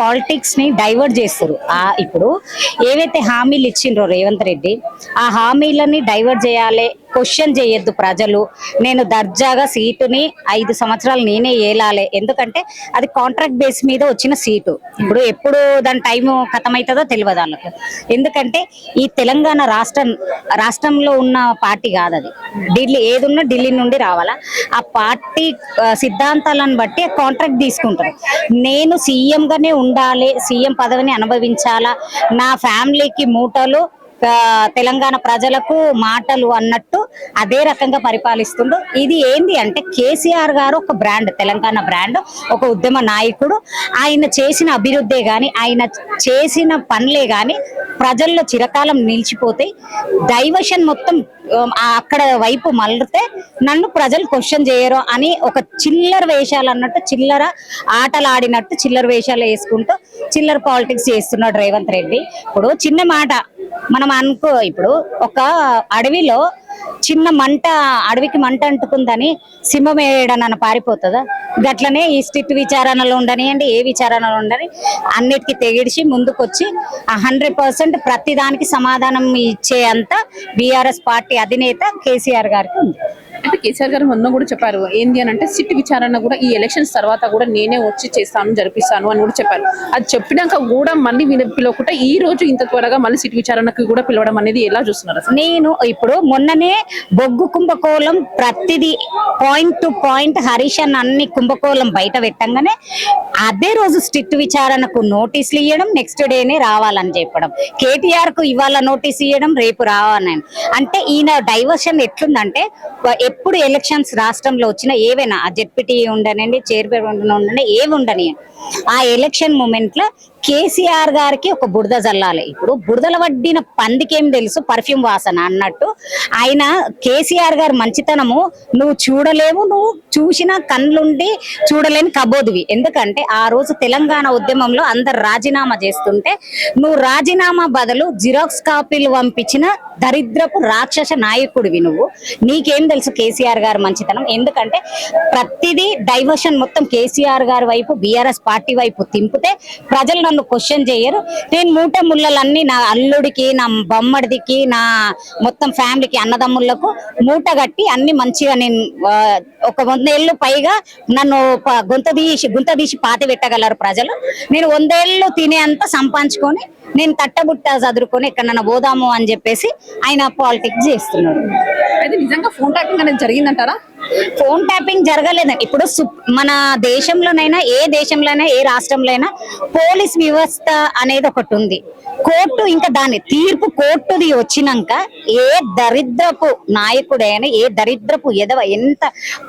పాలిటిక్స్ని divert చేస్తారు. ఆ ఇప్పుడు ఏవైతే హామీలు ఇచ్చిండ్రో రేవంత్ రెడ్డి ఆ హామీలని డైవర్ట్ చేయాలి క్వశ్చన్ చేయొద్దు ప్రజలు. నేను దర్జాగా సీటుని ఐదు సంవత్సరాలు నేనే ఏలాలే. ఎందుకంటే అది కాంట్రాక్ట్ బేస్ మీద వచ్చిన సీటు. ఇప్పుడు ఎప్పుడు దాని టైం అవుతుందో తెలియదు వాళ్ళకు. ఎందుకంటే ఈ తెలంగాణ రాష్ట్రం రాష్ట్రంలో ఉన్న పార్టీ కాదు అది. ఢిల్లీ ఏది ఉన్నా ఢిల్లీ నుండి రావాలా. ఆ పార్టీ సిద్ధాంతాలను బట్టి కాంట్రాక్ట్ తీసుకుంటారు. నేను సీఎంగానే ఉండాలి సీఎం పదవిని అనుభవించాలా. నా ఫ్యామిలీకి మూటలు తెలంగాణ ప్రజలకు మాటలు అన్నట్టు అదే రకంగా పరిపాలిస్తుండు. ఇది ఏంది అంటే కేసీఆర్ గారు ఒక బ్రాండ్ తెలంగాణ బ్రాండ్ ఒక ఉద్యమ నాయకుడు. ఆయన చేసిన అభివృద్ధే కానీ ఆయన చేసిన పనులే కానీ ప్రజల్లో చిరకాలం నిలిచిపోతాయి డైవర్షన్ మొత్తం అక్కడ వైపు మలితే నన్ను ప్రజలు క్వశ్చన్ చేయరు అని ఒక చిల్లర వేషాలు అన్నట్టు చిల్లర ఆటలు ఆడినట్టు చిల్లర వేషాలు వేసుకుంటూ చిల్లర పాలిటిక్స్ చేస్తున్నాడు రేవంత్ రెడ్డి. ఇప్పుడు చిన్న మాట మనం అనుకో ఇప్పుడు ఒక అడవిలో చిన్న మంట అడవికి మంట అంటుకుందని సింహం ఏడనన్న పారిపోతుందా? గట్లనే ఈ స్టిట్ విచారణలో ఉండనియండి ఏ విచారణలో ఉండని అన్నిటికీ తెగిడిచి ముందుకొచ్చి హండ్రెడ్ పర్సెంట్ ప్రతి దానికి సమాధానం ఇచ్చే అంత బీఆర్ఎస్ పార్టీ అధినేత కేసీఆర్ గారికి ఉంది. అంటే కేసీఆర్ గారు మొన్న కూడా చెప్పారు ఏంది అని అంటే సిట్ విచారణ కూడా ఈ ఎలక్షన్స్ తర్వాత కూడా నేనే వచ్చి చేస్తాను జరిపిస్తాను అని కూడా చెప్పారు. అది చెప్పినాక కూడా మళ్ళీ వీళ్ళ పిలవకుండా ఈ రోజు ఇంత త్వరగా మళ్ళీ సిట్ విచారణకు కూడా పిలవడం అనేది ఎలా చూస్తున్నారు నేను ఇప్పుడు మొన్ననే బొగ్గు కుంభకోణం ప్రతిదీ పాయింట్ టు పాయింట్ హరీష్ అన్న అన్ని కుంభకోణం బయట పెట్టంగానే అదే రోజు స్ట్రిక్ట్ విచారణకు నోటీసులు ఇవ్వడం నెక్స్ట్ డేనే రావాలని చెప్పడం. కేటీఆర్కు ఇవాళ నోటీస్ ఇవ్వడం రేపు రావాలని. అంటే ఈయన డైవర్షన్ ఎట్లుందంటే ఎప్పుడు ఎలక్షన్స్ రాష్ట్రంలో వచ్చినా ఏవైనా ఆ జెడ్పీటీ ఉండనండి చైర్మన్ ఉండండి ఏవి ఉండని ఆ ఎలక్షన్ మూమెంట్లో కేసీఆర్ గారికి ఒక బురద జల్లాలి. ఇప్పుడు బురదల వడ్డిన పందికేం తెలుసు? పర్ఫ్యూమ్ వాసన అన్నట్టు. ఆయన కేసీఆర్ గారి మంచితనము నువ్వు చూడలేవు నువ్వు చూసిన కళ్ళుండి చూడలేని కబోదివి. ఎందుకంటే ఆ రోజు తెలంగాణ ఉద్యమంలో అందరు రాజీనామా చేస్తుంటే నువ్వు రాజీనామా బదులు జిరాక్స్ కాపీలు పంపించిన దరిద్రపు రాక్షస నాయకుడివి నువ్వు. నీకేం తెలుసు కేసీఆర్ గారి మంచితనం? ఎందుకంటే ప్రతిదీ డైవర్షన్ మొత్తం కేసీఆర్ గారి వైపు బీఆర్ఎస్ పార్టీ వైపు తింపితే ప్రజలను నన్ను క్వశ్చన్ చేయరు. నేను మూట ముళ్ళలన్నీ నా అల్లుడికి నా బొమ్మడిదికి నా మొత్తం ఫ్యామిలీకి అన్నదమ్ములకు మూట కట్టి అన్ని మంచిగా నేను ఒక వందేళ్ళు పైగా నన్ను గుంత తీసి గుంత తీసి పాతి పెట్టగలరు ప్రజలు. నేను వందేళ్ళు తినేంత సంపాదించుకొని నేను తట్టబుట్ట చదువుకొని ఎక్కడన్నా పోదాము అని చెప్పేసి ఆయన పాలిటిక్స్ చేస్తున్నాడు. అయితే నిజంగా ఫోన్ ట్యాపింగ్ అనేది జరిగిందంటారా? ఫోన్ ట్యాపింగ్ జరగలేదు ఇప్పుడు మన దేశంలోనైనా ఏ దేశంలోనైనా ఏ రాష్ట్రంలో పోలీస్ వ్యవస్థ అనేది ఒకటి ఉంది. కోర్టు ఇంకా దాని తీర్పు కోర్టుది వచ్చినాక ఏ దరిద్రపు నాయకుడైనా ఏ దరిద్రపు ఎదవ ఎంత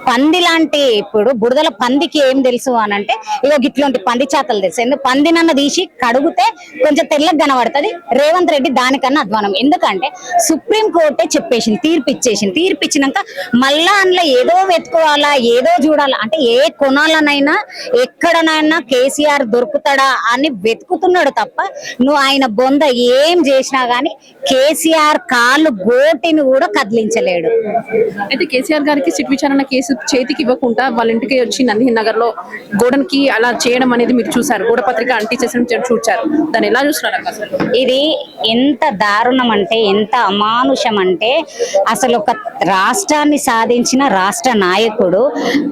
పంది లాంటి ఇప్పుడు బురదల పందికి ఏం తెలుసు అని అంటే ఇగో ఇట్లాంటి పంది చేతలు తెలుసు. ఎందుకు పందినన్న తీసి కడుగుతే కొంచెం తెల్లగా కనబడుతుంది రేవంత్ రెడ్డి దానికన్నా అధ్వానం. ఎందుకంటే సుప్రీం కోర్టే చెప్పేసింది తీర్పు ఇచ్చేసింది తీర్పు ఇచ్చినాక మళ్ళా అందులో ఏదో వెతుకోవాలా ఏదో చూడాలా. అంటే ఏ కొనాలనైనా ఎక్కడనైనా కేసీఆర్ దొరుకుతాడా అని వెతుకుతున్నాడు తప్ప నువ్వు ఆయన బొంద ఏం చేసినా గానీ కేసీఆర్ కాళ్ళు గోటిని కూడా కదిలించలేడు. అయితే కేసీఆర్ గారికి సిట్ విచారణ కేసు చేతికి ఇవ్వకుండా వాళ్ళ ఇంటికి వచ్చి నంది నగర్లో గోడనికి అలా చేయడం అనేది మీరు చూసారు గోడ పత్రిక అంటించేసడం చూచారు. దాన్ని ఎలా చూస్తున్నారు ఇది ఎంత దారుణం అంటే ఎంత అమానుషం అంటే అసలు ఒక రాష్ట్రాన్ని సాధించిన రాష్ట్ర రాష్ట్ర నాయకుడు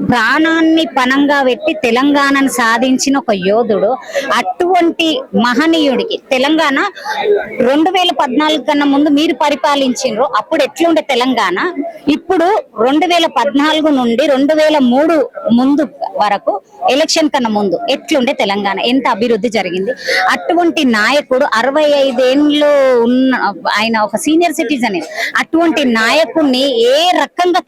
ప్రాణాన్ని పణంగా పెట్టి తెలంగాణను సాధించిన ఒక యోధుడు అటువంటి మహనీయుడికి తెలంగాణ రెండు వేల పద్నాలుగు కన్నా ముందు మీరు పరిపాలించిండ్రు అప్పుడు ఎట్లుండే తెలంగాణ? ఇప్పుడు రెండు వేల పద్నాలుగు నుండి రెండు వేల మూడు ముందు వరకు ఎలక్షన్ కన్నా ముందు ఎట్లుండే తెలంగాణ? ఎంత అభివృద్ధి జరిగింది? అటువంటి నాయకుడు అరవై ఐదేళ్ళు ఉన్న ఆయన ఒక సీనియర్ సిటిజన్. అటువంటి నాయకుడిని ఏ రకంగా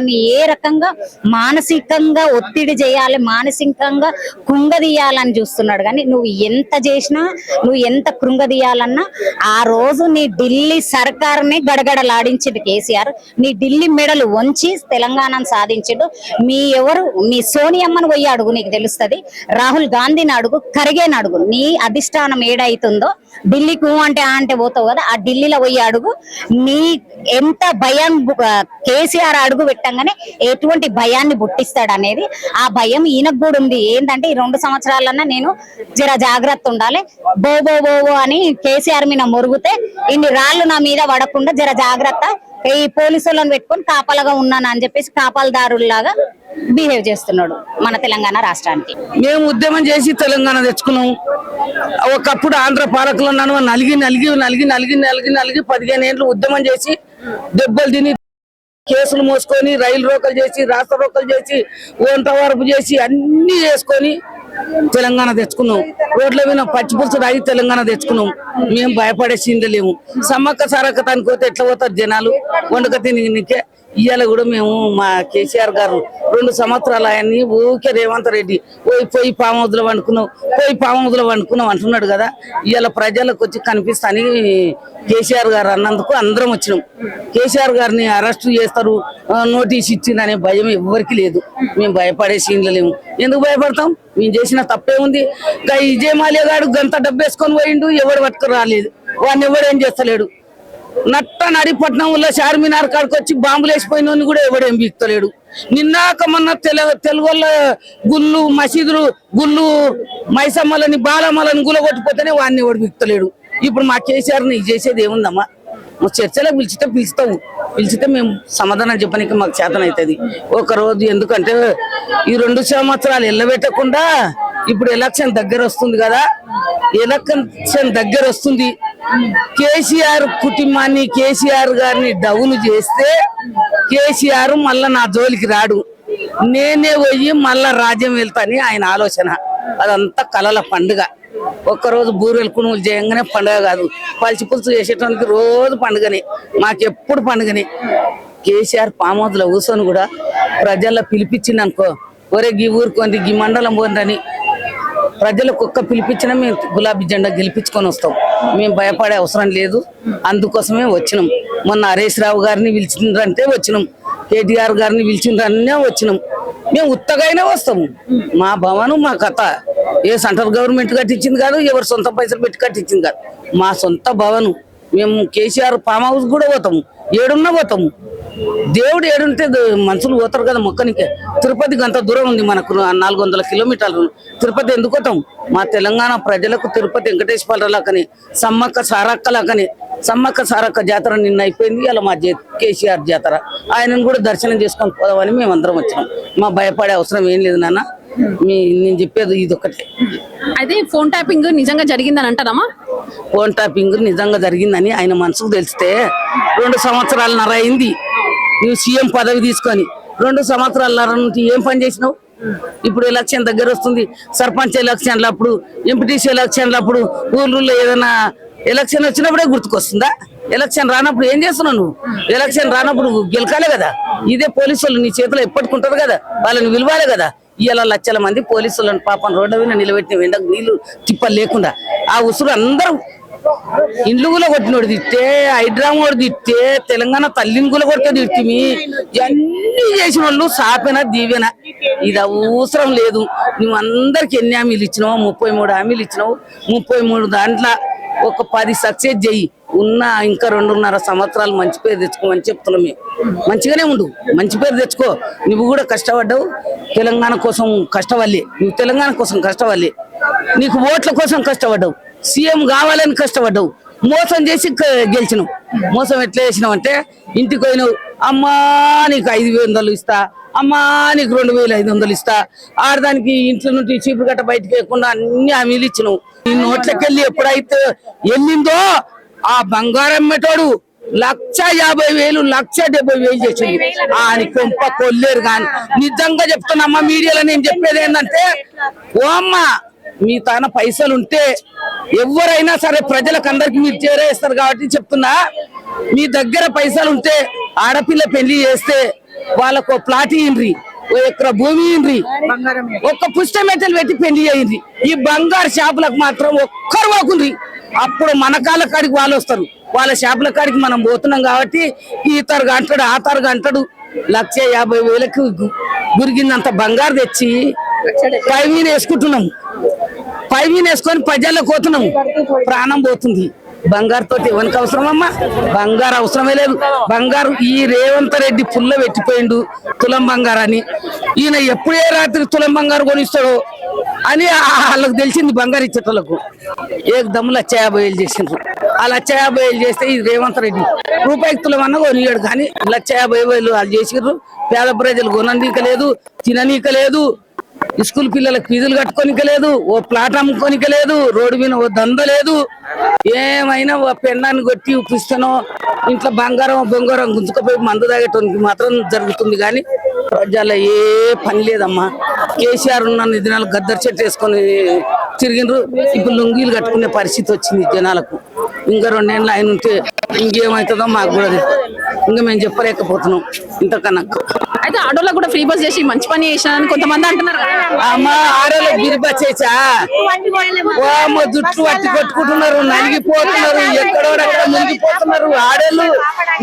కించపరచాలని ఏ రకంగా మానసికంగా ఒత్తిడి చేయాలి మానసికంగా కృంగదీయాలని చూస్తున్నాడు. కానీ నువ్వు ఎంత చేసినా నువ్వు ఎంత కృంగదీయాలన్నా ఆ రోజు నీ ఢిల్లీ సర్కార్ని గడగడలాడించిండు కేసీఆర్. నీ ఢిల్లీ మెడలు వంచి తెలంగాణను సాధించిండు. మీ ఎవరు? మీ సోనియమ్మను పోయి అడుగు నీకు తెలుస్తది. రాహుల్ గాంధీని అడుగు కరిగేని అడుగు. నీ అధిష్టానం ఏడైతుందో ఢిల్లీకి అంటే ఆ అంటే పోతావు కదా ఆ ఢిల్లీలో పోయి అడుగు. నీ ఎంత భయం కేసీఆర్ అడుగు పెట్ట పెట్టంగానే ఎటువంటి భయాన్ని పుట్టిస్తాడు అనేది ఆ భయం ఈయనకు కూడా ఉంది. ఏంటంటే ఈ రెండు సంవత్సరాలన్నా నేను జర జాగ్రత్త ఉండాలి. బో బో బో అని కేసీఆర్ మీద మురుగుతే ఇన్ని రాళ్ళు నా మీద పడకుండా జర జాగ్రత్త. ఈ పోలీసులను పెట్టుకొని కాపలాగా ఉన్నాను అని చెప్పేసి కాపలదారులాగా బిహేవ్ చేస్తున్నాడు మన తెలంగాణ రాష్ట్రానికి. మేము ఉద్యమం చేసి తెలంగాణ తెచ్చుకున్నాం. ఒకప్పుడు ఆంధ్ర పాలకులు ఉన్నాను నలిగి నలిగి నలిగి నలిగి నలిగి నలిగి పదిహేను ఏళ్ళు ఉద్యమం చేసి దెబ్బలు తిని కేసులు మోసుకొని రైలు రోకలు చేసి రాష్ట్ర రోకలు చేసి వంట వరపు చేసి అన్ని చేసుకొని తెలంగాణ తెచ్చుకున్నాం. రోడ్ల మీద పచ్చిపులుసు రాయి రాగి తెలంగాణ తెచ్చుకున్నాం. మేము భయపడే లేము సమ్మక్క సారక్క తనకి పోతే ఎట్లా పోతారు జనాలు? వండుక తినికే ఇవాళ కూడా మేము మా కేసీఆర్ గారు రెండు సంవత్సరాలు ఆయన్ని ఊకే రేవంత్ రెడ్డి పోయి పోయి పామోదులు వండుకున్నావు పోయి పామోదులు వండుకున్నాం అంటున్నాడు కదా. ఇవాళ ప్రజలకు వచ్చి కనిపిస్తాని కేసీఆర్ గారు అన్నందుకు అందరం వచ్చినాం. కేసీఆర్ గారిని అరెస్ట్ చేస్తారు నోటీస్ ఇచ్చిందనే భయం ఎవ్వరికి లేదు. మేము భయపడే సీన్లు లేము ఎందుకు భయపడతాం? మేము చేసిన తప్పే ఉంది. ఇంకా విజయ్ మాల్యా గారు గంత డబ్బేసుకొని పోయిండు ఎవడు పట్టుకు రాలేదు వాడిని ఎవడేం చేస్తలేడు? నట్ట నడిపట్నంలో చార్మినార్ కాడికి వచ్చి బాంబులు వేసిపోయిన కూడా ఎవడేం బీక్తలేడు నిన్నాక మొన్న తెల తెలుగుల గుళ్ళు మసీదులు గుళ్ళు మైసమ్మలని బాలమ్మలని గులగొట్టిపోతేనే వాడిని ఎవడు బీక్తలేడు ఇప్పుడు మా కేసీఆర్ నీకు చేసేది ఏముందమ్మా? నువ్వు చర్చలకు పిలిచితే పిలుస్తావు. పిలిచితే మేము సమాధానం చెప్పడానికి మాకు చేతన అవుతుంది. ఎందుకంటే ఈ రెండు సంవత్సరాలు ఎల్లబెట్టకుండా ఇప్పుడు ఎలక్షన్ దగ్గర వస్తుంది కదా. ఎలక్షన్ దగ్గర వస్తుంది. కేసీఆర్ కుటుంబాన్ని కేసీఆర్ గారిని డౌన్ చేస్తే కేసీఆర్ మళ్ళా నా జోలికి రాడు. నేనే పోయి మళ్ళా రాజ్యం వెళ్తాని ఆయన ఆలోచన. అదంతా కలల పండుగ. ఒక్కరోజు బూరెలు కొనుగోలు చేయంగానే పండుగ కాదు. పలిచి పులుసు చేసేటానికి రోజు పండుగనే. మాకెప్పుడు పండుగనే. కేసీఆర్ పామోదుల కూర్చొని కూడా ప్రజల్లో పిలిపించింది అనుకో ఒరే గీ ఊరుకోండి గీ మండలం పోండి ప్రజలకు ఒక్క పిలిపించినా మేము గులాబీ జెండా గెలిపించుకొని వస్తాం. మేము భయపడే అవసరం లేదు. అందుకోసమే వచ్చినాం. మొన్న హరీష్ రావు గారిని పిలిచిండ్రంటే వచ్చినాం. కేటీఆర్ గారిని పిలిచిండ్రనే వచ్చినాం. మేము ఉత్తగానే వస్తాము మా భవనం మా కథ. ఏ సెంట్రల్ గవర్నమెంట్ కట్టించింది కాదు ఎవరు సొంత పైసలు పెట్టి కట్టించింది కాదు. మా సొంత భవనం. మేము కేసీఆర్ ఫామ్ హౌస్ కూడా పోతాము. ఏడున్నా పోతాము. దేవుడు ఏడుంటే మనుషులు పోతారు కదా మొక్కనికి. తిరుపతికి అంత దూరం ఉంది మనకు నాలుగు వందల కిలోమీటర్లు. తిరుపతి ఎందుకు పోతాం? మా తెలంగాణ ప్రజలకు తిరుపతి వెంకటేశ్వరరాకని సమ్మక్క సారక్కలకని సమ్మక్క సారక్క జాతర నిన్న అయిపోయింది. అలా మా జే- కేసీఆర్ జాతర. ఆయనను కూడా దర్శనం చేసుకొని పోదామని మేము అందరం వచ్చినాం. మా భయపడే అవసరం ఏం లేదు నాన్న. మీ నేను చెప్పేది ఇది ఒకటే అయితే ఫోన్ ట్యాపింగ్ నిజంగా జరిగిందని అంటారమ్మా? ఫోన్ టాపింగ్ నిజంగా జరిగిందని ఆయన మనసుకు తెలిస్తే రెండు సంవత్సరాలన్నర అయింది. నువ్వు సీఎం పదవి తీసుకొని రెండు సంవత్సరాల నుంచి ఏం పని చేసినావు? ఇప్పుడు ఎలక్షన్ దగ్గర వస్తుంది. సర్పంచ్ ఎలక్షన్లు అప్పుడు ఎంపీటీసీ ఎలక్షన్లు అప్పుడు ఊర్లలో ఏదైనా ఎలక్షన్ వచ్చినప్పుడే గుర్తుకొస్తుందా? ఎలక్షన్ రానప్పుడు ఏం చేస్తున్నావు నువ్వు? ఎలక్షన్ రానప్పుడు గెలకాలే కదా? ఇదే పోలీసు వాళ్ళు నీ చేతిలో ఎప్పటికుంటారు కదా? వాళ్ళని విలువాలి కదా? ఇవాళ లక్షల మంది పోలీసులను పాపం రోడ్డు మీద నిలబెట్టిన ఎండకు నీళ్ళు తిప్పలు లేకుండా ఆ ఉసురు అందరూ ఇండ్లు కూడా కొట్టినోడు తిట్టే హైడ్రామోడు తిట్టే తెలంగాణ తల్లిని కూడా కొడితే తిట్టిమి. ఇవన్నీ చేసిన వాళ్ళు సాపెన దీవెన. ఇది అవసరం లేదు. నువ్వు అందరికి ఎన్ని హామీలు ఇచ్చినావు ముప్పై మూడు హామీలు ఇచ్చినావు. ముప్పై మూడు దాంట్లో ఒక పది సక్సెస్ చెయ్యి ఉన్న ఇంకా రెండున్నర సంవత్సరాలు మంచి పేరు తెచ్చుకోమని చెప్తున్నాం మేము. మంచిగానే ఉండు. మంచి పేరు తెచ్చుకో. నువ్వు కూడా కష్టపడ్డావు. తెలంగాణ కోసం కష్టపడలే. నువ్వు తెలంగాణ కోసం కష్టపడలే. నీకు ఓట్ల కోసం కష్టపడ్డావు. సీఎం కావాలని కష్టపడ్డావు. మోసం చేసి గెలిచినావు. మోసం ఎట్లా చేసినావు అంటే ఇంటికి పోయినావు అమ్మా నీకు ఐదు వందలు ఇస్తా అమ్మా నీకు రెండు వేల ఐదు వందలు ఇస్తా. ఆడదానికి ఇంట్లో నుండి చీపులు గట్ట బయటకు వేయకుండా అన్ని హామీలు ఇచ్చినావు. నీ నోట్లకెళ్ళి ఎప్పుడైతే వెళ్ళిందో ఆ బంగారం మెటోడు లక్ష యాభై వేలు లక్ష డెబ్బై వేలు చేసింది ఆయన కొంప కొల్లేరు కానీ నిజంగా చెప్తున్నా అమ్మ మీడియాలో నేను చెప్పేది ఏంటంటే ఓ అమ్మ మీ తాన పైసలు ఉంటే ఎవరైనా సరే ప్రజలకు అందరికి మీరు చేరేస్తారు కాబట్టి చెప్తున్నా. మీ దగ్గర పైసలు ఉంటే ఆడపిల్ల పెళ్ళి చేస్తే వాళ్ళకు ప్లాట్ ఇయ్యండ్రి ఓ ఎకరా భూమి ఇయ్యండ్రి ఒక్క పుష్టమెట్టలు పెట్టి పెళ్ళి చేయండి. ఈ బంగారు షాపులకు మాత్రం ఒక్కరు పోకుండ్రి. అప్పుడు మన కాళ్ళ కాడికి వాళ్ళు వస్తారు. వాళ్ళ షాపుల కాడికి మనం పోతున్నాం కాబట్టి ఈ తరగా అంటాడు ఆ తరగా అంటాడు. లక్ష యాభై వేలకు గు- గురిగినంత బంగారు తెచ్చి పై మీద వేసుకుంటున్నాం. పై మీద వేసుకొని ప్రజల్లో కోతున్నాం ప్రాణం పోతుంది. బంగారు తోటి ఎవరికి అవసరం అమ్మా బంగారు అవసరమే లేదు. బంగారు ఈ రేవంత్ రెడ్డి పుల్ల పెట్టిపోయిండు తులం బంగారు అని ఈయన ఎప్పుడే రాత్రి తులం బంగారు కొనిస్తాడో అని వాళ్ళకు వాళ్ళకి తెలిసింది బంగారు ఇచ్చేటోళ్ళకు ఏ దమ్ము లచ్చ యాభై వేలు చేసిండ్రు. ఆ లచ్చ యాభై వేలు చేస్తే ఈ రేవంత్ రెడ్డి రూపాయికి తులం అన్న కొనియాడు కానీ లచ్చ యాభై వేలు వాళ్ళు చేసిండ్రు. పేద ప్రజలు కొననీక లేదు తిననీక లేదు. స్కూల్ పిల్లలకు ఫీజులు కట్టుకోనిక లేదు ఓ ప్లాట్ అమ్ముకోనిక లేదు రోడ్డు మీద ఓ దంద లేదు. ఏమైనా ఓ పెండాన్ని కొట్టి ఉప్పిస్తానో ఇంట్లో బంగారం బొంగారం గుంజుకపోయి మందు తాగేటానికి మాత్రం జరుగుతుంది కానీ రాజ్యాల ఏ పని లేదమ్మా. కేసీఆర్ ఉన్న దినాలు గద్దర్ చెట్టు వేసుకొని తిరిగిండ్రు. ఇప్పుడు లుంగీలు కట్టుకునే పరిస్థితి వచ్చింది జనాలకు. ఇంకా రెండేళ్ళు ఆయన ఉంటే ఇంకేమవుతుందో మాకు కూడా ఇంకా మేము చెప్పలేకపోతున్నాం ఇంతకన్నా. అయితే ఆటోలో కూడా ఫ్రీ బస్ చేసి మంచి పని చేసినారని కొంతమంది అంటున్నారు. అమ్మ ఆడలో గిరిపచ్చేసా ఓ జుట్టు పట్టి కొట్టుకుంటున్నారు నలిగిపోతున్నారు ఎక్కడోడక్కడ మునిగిపోతున్నారు. ఆడలు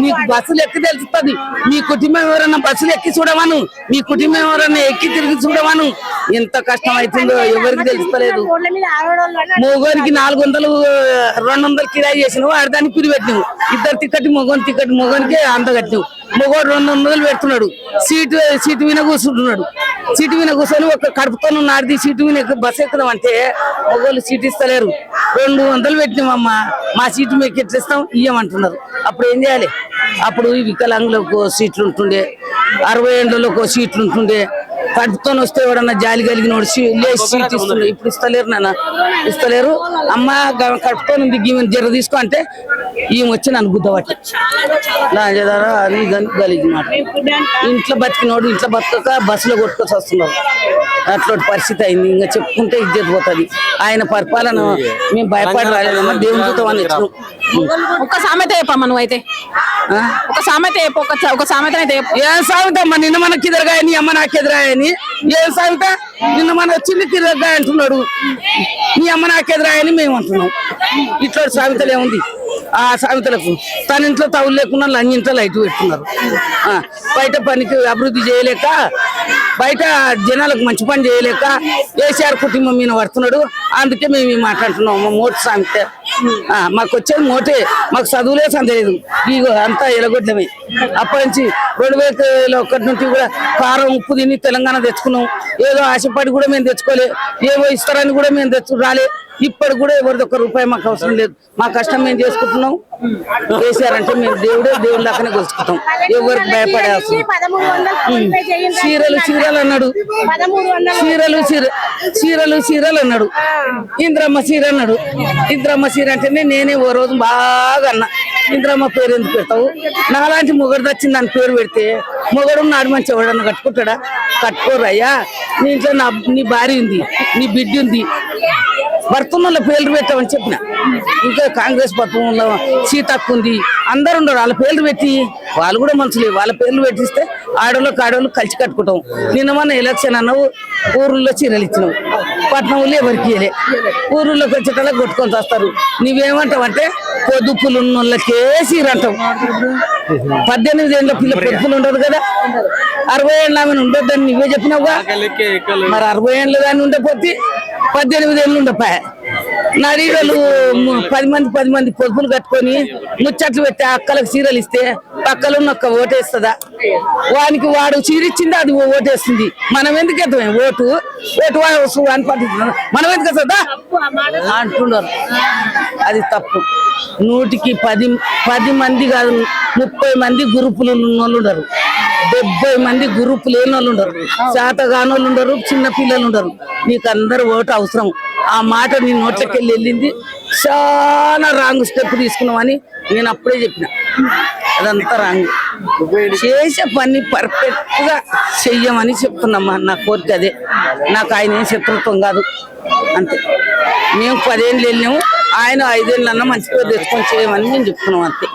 నీకు బస్సులు ఎక్కి తెలుస్తుంది. మీ కుటుంబం ఎవరన్నా బస్సులు ఎక్కి చూడమను? మీ కుటుంబం ఎవరన్నా ఎక్కి తిరిగి చూడమను? ఎంత కష్టం అవుతుందో ఎవరికి తెలుస్తలేదు. మొగోనికి నాలుగు వందలు రెండు వందలు కిరాయి చేసినావు ఆడదానికి పిరి పెట్టినావు ఇద్దరు తిక్కటి మొగోని తిక్కటి మొగోనికే అంత కట్టినావు మొగోడు రెండు వందలు పెడుతున్నాడు. సీటు సీటు మీద కూర్చుంటున్నాడు. సీటు మీద కూర్చొని ఒక కడుపుతో నాడిది సీటు మీద బస్సు ఎక్కుదాం అంటే మొగోళ్ళు సీటు ఇస్తలేరు. రెండు వందలు పెట్టినామమ్మా మా సీటు మీకు ఎట్లా ఇస్తాం? ఇయ్యమంటున్నారు. అప్పుడు ఏం చేయాలి? అప్పుడు వికలాంగులకు సీట్లు ఉంటుండే అరవై ఏళ్ళకు సీట్లు ఉంటుండే కడుపుతో వస్తే ఎవడన్నా జాలి కలిగిన లేచి సీట్ ఇస్తుండే ఇప్పుడు ఇస్తలేరు నాన్న. ఇస్తలేరు. అమ్మ కడుపుతో ఉంది గీమె జర తీసుకో అంటే ఈమె వచ్చి నన్ను గుద్దబట్టి. నా గలీజ్ మాట. ఇంట్లో బతికినోడు ఇంట్లో బతకక బస్సులో కొట్టుకొచ్చి వస్తున్నారు అట్లాంటి పరిస్థితి అయింది. ఇంకా చెప్పుకుంటే ఇజ్జత్ పోతుంది. ఆయన పరిపాలన మేము భయపడి రాలేదమ్మా దేవుని చూద్దాం అని వచ్చినాం. ఒక్క సామెత చెప్పమ్మా నువ్వు అయితే ఆ? ఒక సామెత ఒక ఒక సామెత ఏం అమ్మ? నిన్న మనకి ఎదురుగాయ నీ అమ్మ నాకు ఎదురాయని. ఏం సాగుతా నిన్న మన వచ్చింది ఎదురుగాయ అంటున్నాడు. నీ అమ్మ నాకు ఎదురాయని మేము అంటున్నాం. ఇట్లా సామెతలు ఏముంది? ఆ సామెతలకు. తన ఇంట్లో తవులు లేకుండా అన్ని ఇంట్లో లైట్ పెట్టుకున్నారు. బయట పనికి అభివృద్ధి చేయలేక బయట జనాలకు మంచి పని చేయలేక కేసీఆర్ కుటుంబం మీద పడుతున్నాడు. అందుకే మేము మాట్లాడుతున్నాం మా మోటు సామెత. మాకు వచ్చేది మోటే. మాకు చదువులే సందేలేదు ఇగో అంతా ఎలగొడ్డమే అప్పటి నుంచి రెండు వేల ఒకటి నుంచి కూడా కారం ఉప్పు తిని తెలంగాణ తెచ్చుకున్నాం. ఏదో ఆశపడి కూడా మేము తెచ్చుకోలే. ఏవో ఇస్తారని కూడా మేము తెచ్చు రాలే. ఇప్పటి కూడా ఎవరిది ఒక్క రూపాయి మాకు అవసరం లేదు. మా కష్టం మేము చేసుకుంటున్నాం. కేసీఆర్ అంటే మేము దేవుడే దేవుడి లాగానే కొలుసుకుంటాం ఎవరికి భయపడే అవసరం. చీరలు చీరలు అన్నాడు. చీరలు చీర చీరలు చీరలు అన్నాడు. ఇంద్రమ్మ చీర అన్నాడు. ఇంద్రమ్మ చీర అంటేనే నేనే ఓ రోజు బాగా అన్నా. ఇంద్రమ్మ పేరు ఎందుకు పెడతావు? నాలాంటి మొగడు తెచ్చింది దాని పేరు పెడితే మొగడు నాడు మంచి ఎవడన్నా కట్టుకుంటాడా? కట్టుకోరయ్యా నీ ఇంట్లో నా నీ భార్య ఉంది నీ బిడ్డ ఉంది. భర్తన్నోళ్ళ పేర్లు పెట్టామని చెప్పిన. ఇంకా కాంగ్రెస్ పత్రంలో సీతక్క ఉంది. అందరు ఉండరు వాళ్ళ పేర్లు పెట్టి. వాళ్ళు కూడా మనుషులే వాళ్ళ పేర్లు పెట్టిస్తే ఆడోళ్ళకి ఆడోళ్ళు కలిసి కట్టుకుంటాం. నిన్న మన ఎలక్షన్ అన్నావు ఊర్లో చీరలు ఇచ్చినావు పట్నంలో ఎవరికి ఇయ్యలే. ఊర్లోకి వచ్చేటలా కొట్టుకొని వస్తారు. నువ్వేమంటావు అంటే పొదుపులు ఉన్న వాళ్ళకే చీర అంటావు పద్దెనిమిది ఏళ్ళ పిల్ల పొదుపులు ఉండదు కదా? అరవై ఏళ్ళ ఆమె ఉండొద్దని నువ్వే చెప్పినావుగా? మరి అరవై ఏళ్ళు కానీ ఉండకపోతే పద్దెనిమిది ఏళ్ళు ఉండపా నడీడలు పది మంది పది మంది పొదుపులు కట్టుకొని ముచ్చట్లు పెట్టి అక్కలకు చీరలు ఇస్తే పక్కలో ఉన్న ఒక్క ఓటేస్తుందా? వానికి వాడు చీర ఇచ్చింది అది ఓటేస్తుంది. మనం ఎందుకు ఎత్తాం ఓటు? ఓటు అని పట్టిస్తున్నాం మనం ఎందుకు వస్తుందా అంటున్నారు అది తప్పు. నూటికి పది పది మంది కాదు ముప్పై మంది గ్రూపులు ఉన్న వాళ్ళు ఉండరు డెబ్బై మంది గ్రూపులు లేని వాళ్ళు ఉండరు కానోళ్ళు ఉండరు చిన్న పిల్లలు ఉండరు నీకు అందరు ఓటు అవసరం. ఆ మాట నీ నోట్లకి వెళ్ళి వెళ్ళింది. చాలా రాంగ్ స్టెప్ తీసుకున్నామని నేను అప్పుడే చెప్పిన. అదంతా రాంగ్. చేసే పని పర్ఫెక్ట్గా చెయ్యమని చెప్తున్నామ్మా నా కోరిక అదే. నాకు ఆయన ఏం శత్రుత్వం కాదు. అంతే. మేము పదేళ్ళు వెళ్ళినాము. ఆయన ఐదేళ్ళన్నా మంచి పేరు తెచ్చుకొని చేయమని నేను చెప్తున్నాం అంతే.